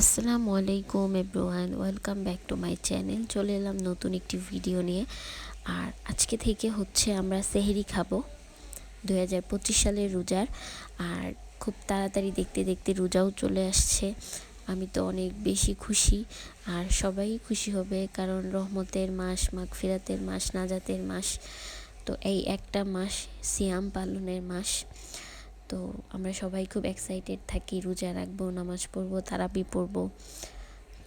আসসালামু আলাইকুম everyone, welcome back to my channel. চলে এলাম নতুন একটি ভিডিও নিয়ে। আর আজকে থেকে হচ্ছে আমরা সেহেরি খাব দু হাজার পঁচিশ সালের রোজার। আর খুব তাড়াতাড়ি দেখতে দেখতে রোজাও চলে আসছে। আমি তো অনেক বেশি খুশি। আর সবাই খুশি হবে, কারণ রহমতের মাস, মাগফিরাতের মাস, নাজাতের মাস। তো এই একটা মাস, সিয়াম পালনের মাস। তো আমরা সবাই খুব এক্সাইটেড থাকি, রোজা রাখব, নামাজ পড়ব, তারাবি পড়ব।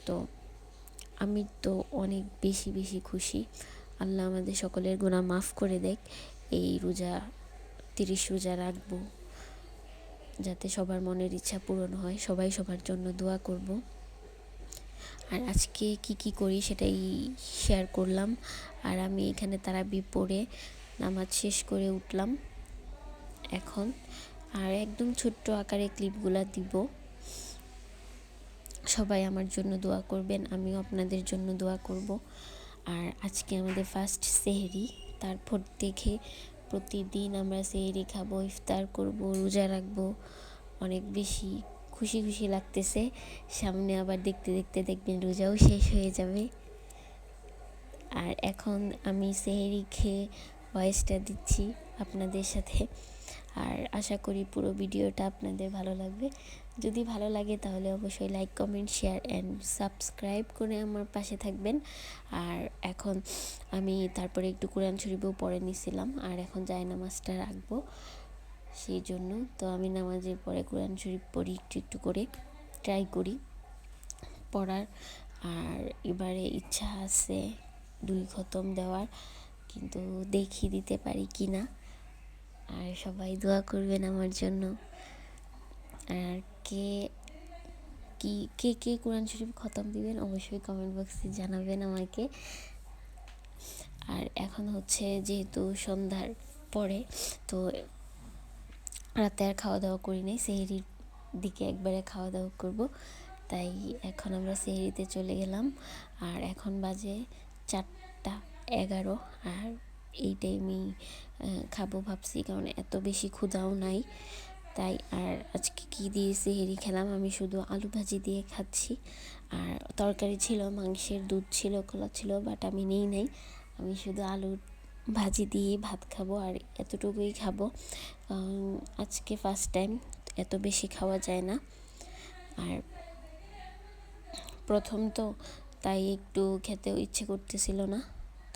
তো আমি তো অনেক বেশি বেশি খুশি। আল্লাহ আমাদের সকলের গুণা মাফ করে দেখ, এই রোজা, তিরিশ রোজা রাখব। যাতে সবার মনের ইচ্ছা পূরণ হয়, সবাই সবার জন্য দোয়া করব। আর আজকে কি কি করি সেটাই শেয়ার করলাম। আর আমি এখানে তারাবি পড়ে নামাজ শেষ করে উঠলাম। এখন আর একদম ছোট্ট আকারে ক্লিপগুলো দিব। সবাই আমার জন্য দোয়া করবেন, আমিও আপনাদের জন্য দোয়া করব। আর আজকে আমাদের ফার্স্ট সেহরি, তারপর দেখে প্রতিদিন আমরা সেহরি খাব, ইফতার করব, রোজা রাখব। অনেক বেশি খুশি খুশি লাগতেছে। সামনে আবার দেখতে দেখতে দেখবেন রোজাও শেষ হয়ে যাবে। আর এখন আমি সেহেরি খেয়ে ভয়েসটা দিচ্ছি আপনাদের সাথে। আর আশা করি পুরো ভিডিওটা আপনাদের ভালো লাগবে। যদি ভালো লাগে তাহলে অবশ্যই like comment share and subscribe করে আমার পাশে থাকবেন। আর এখন আমি তারপরে একটু কোরআন শরীফও পড়ে নিছিলাম আর এখন যাই নামাজটা রাখব। সেই জন্য তো আমি নামাজের পরে কোরআন শরীফ পড়ি একটু একটু করে ট্রাই করি পড়ার। আর এবারে ইচ্ছা আছে দুই খতম দেওয়ার, কিন্তু দেখি দিতে পারি কি না আর সবাই দোয়া করবেন আমার জন্য। আর কে, কি, কে কে কোরআন শরীফ খতম দিবেন অবশ্যই কমেন্ট বক্সে জানাবেন আমাকে। আর এখন হচ্ছে যেহেতু সন্ধ্যার পরে, তো রাতে আর খাওয়া দাওয়া করি নাই, সেহরির দিকে একবারে খাওয়া দাওয়া করব। তাই এখন আমরা সেহরিতে চলে গেলাম। আর এখন বাজে চারটা এগারো, আর এই টাইমেই খাব ভাবছি, কারণ এত বেশি ক্ষুধাও নাই। তাই আর আজকে কী দিয়ে সেহেরি খেলাম, আমি শুধু আলু ভাজি দিয়ে খাচ্ছি। আর তরকারি ছিল, মাংসের দুধ ছিল কলা ছিল বাট আমি নেই নাই। আমি শুধু আলু ভাজি দিয়ে ভাত খাব আর এতটুকুই খাব। আজকে ফার্স্ট টাইম এত বেশি খাওয়া যায় না। আর প্রথম তো, তাই একটু খেতেও ইচ্ছে করতেছিল না।